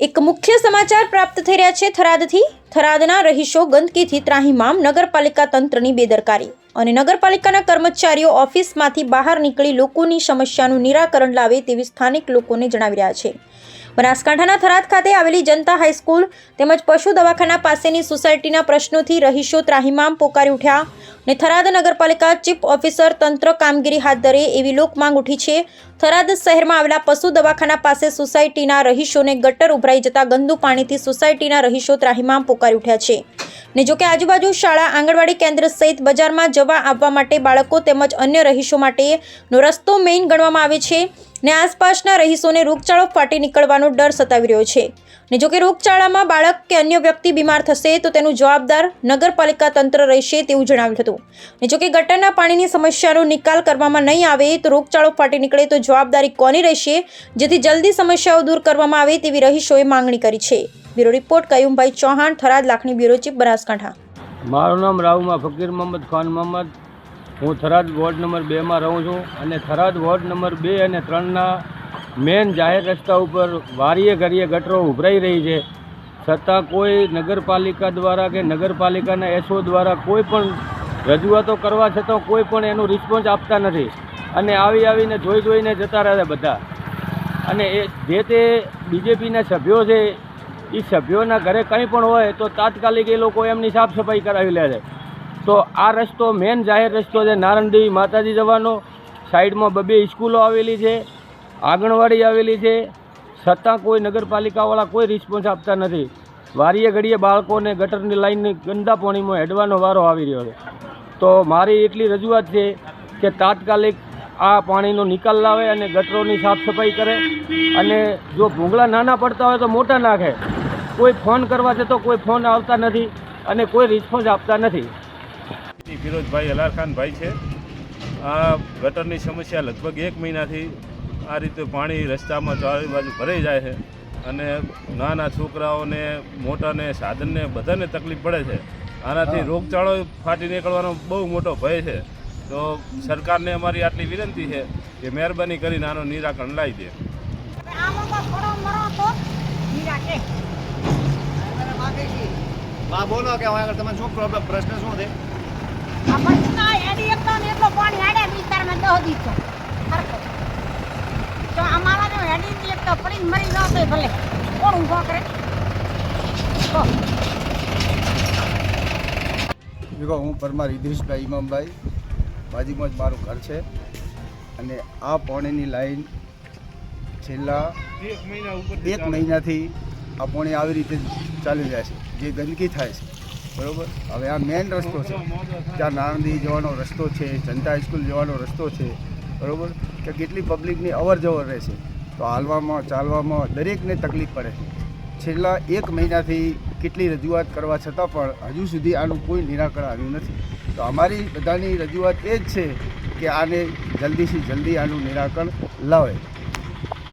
એક મુખ્ય સમાચાર પ્રાપ્ત થઈ રહ્યા છે થરાદથી. થરાદના રહીશો ગંદકીથી ત્રાહીમામ નગરપાલિકા તંત્રની બેદરકારી અને નગરપાલિકાના કર્મચારીઓ ઓફિસમાંથી બહાર નીકળી લોકોની સમસ્યાનું નિરાકરણ લાવે તેવી સ્થાનિક લોકોને જણાવી રહ્યા છે. બનાસકાંઠાના થરાદ ખાતે આવેલી જનતા હાઈસ્કૂલ તેમજ પશુ દવાખાના પાસેની સોસાયટીના પ્રશ્નોથી રહીશો ત્રાહિમામ પોકારી ઉઠ્યા ને થરાદ નગરપાલિકા ચીફ ઓફિસર તંત્ર કામગીરી હાથ ધરે એવી લોક માંગ ઉઠી છે. થરાદ શહેરમાં આવેલા પશુ દવાખાના પાસે સોસાયટીના રહીશોને ગટર ઉભરાઈ જતા ગંદુ પાણીથી સોસાયટીના રહીશો ત્રાહિમામ પોકારી ઉઠ્યા છે. ને જોકે આજુબાજુ શાળા, આંગણવાડી કેન્દ્ર સહિત બજારમાં જવા આવવા માટે બાળકો તેમજ અન્ય રહીશો માટેનો રસ્તો મેઇન ગણવામાં આવે છે ને આસપાસના રહીશોને રોગચાળો ફાટી નીકળવાનો ડર સતાવી રહ્યો છે. ને જોકે રોગચાળામાં બાળક કે અન્ય વ્યક્તિ બીમાર થશે તો તેનું જવાબદાર નગરપાલિકા તંત્ર રહેશે તેવું જણાવ્યું હતું. ને જોકે ગટરના પાણીની સમસ્યાનો નિકાલ કરવામાં નહીં આવે તો રોગચાળો ફાટી નીકળે તો જવાબદારી કોની રહેશે? જેથી જલ્દી સમસ્યાઓ દૂર કરવામાં આવે તેવી રહીશોએ માંગણી કરી છે. Bureau report, Kayumbhai Chauhan, Tharad Lakhani bureau chief, Banaskantha. મારું નામ રાહુમાં ફકીર મોહમ્મદ ખાન મોહમ્મદ. હું થરાદ વોર્ડ નંબર બેમાં રહું છું અને થરાદ વોર્ડ નંબર બે અને ત્રણના મેન જાહેર રસ્તા ઉપર વારીએ ઘરીએ ગટરો ઉભરાઈ રહી છે. છતાં કોઈ નગરપાલિકા દ્વારા કે નગરપાલિકાના એસઓ દ્વારા કોઈ પણ રજૂઆતો કરવા છતાં કોઈ પણ એનું રિસ્પોન્સ આપતા નથી. અને આવી આવીને જોઈ જોઈને જતા રહ્યા બધા. અને એ જે તે બીજેપીના સભ્યો છે એ સભ્યોના ઘરે કંઈ પણ હોય તો તાત્કાલિક એ લોકો એમની સાફ સફાઈ કરાવી લે છે. તો આ રસ્તો, મેન જાહેર રસ્તો છે નારણદેવી માતાજી જવાનો. સાઈડમાં બબે સ્કૂલો આવેલી છે, આંગણવાડી આવેલી છે. છતાં કોઈ નગરપાલિકાવાળા કોઈ રિસ્પોન્સ આપતા નથી. વારીએ ઘડીએ બાળકોને ગટરની લાઈનની ગંદા પાણીમાં હેડવાનો વારો આવી રહ્યો છે. તો મારી એટલી રજૂઆત છે કે તાત્કાલિક આ પાણીનો નિકાલ લાવે અને ગટરોની સાફ સફાઈ કરે. અને જો ભૂંગળા નાના પડતા હોય તો મોટા નાખે. કોઈ ફોન કરવા જતો કોઈ ફોન આવતા નથી અને કોઈ રિસ્પોન્સ આપતા નથી. ફિરોજભાઈ અલારખાનભાઈ છે. આ ગટરની સમસ્યા લગભગ એક મહિનાથી આ રીતે પાણી રસ્તામાં ચારે બાજુ ભરાઈ જાય છે અને નાના છોકરાઓને મોટાને સાધનને બધાને તકલીફ પડે છે. આનાથી રોગચાળો ફાટી નીકળવાનો બહુ મોટો ભય છે. તો સરકારને અમારી આટલી વિનંતી છે કે મહેરબાની કરીને આનું નિરાકરણ લાવી દે આમાં થોડો મરો તો નિરાશે હા બોલો કે હવે આગળ તમારે શું પ્રોબ્લેમ પ્રશ્ન શું છે? આ બસના એડી એકલો ને એટલો પાણી આડે વિસ્તારમાં દહ દીધો હરખો. તો અમારા જો એડી થી એક તો પડીને મરી જાવ તો ભલે. કોણ ઊભો કરે? કહો. દેખો હું પરમાર ઇદ્રીશભાઈ ઇમામભાઈ બાજુમાં જ મારું ઘર છે. અને આ પાણીની લાઈન છેલ્લા એક મહિના ઉપર એક મહિનાથી આ પાણી આવી રીતે ચાલી જાય છે. જે ગંદકી થાય છે. બરાબર? હવે આ મેઇન રસ્તો છે. ત્યાં નાણંદી જવાનો રસ્તો છે, જનતા હાઈસ્કૂલ જવાનો રસ્તો છે. બરાબર? કે કેટલી પબ્લિકની અવર જવર રહેશે. તો હાલવામાં, ચાલવામાં દરેકને તકલીફ પડે છે. છેલ્લા એક મહિનાથી કેટલી રજૂઆત કરવા છતાં પણ હજુ સુધી આનું કોઈ નિરાકરણ આવ્યું નથી. તો અમારી બધાની રજૂઆત એ જ છે કે આને જલ્દીથી જલ્દી આનું નિરાકરણ લાવે.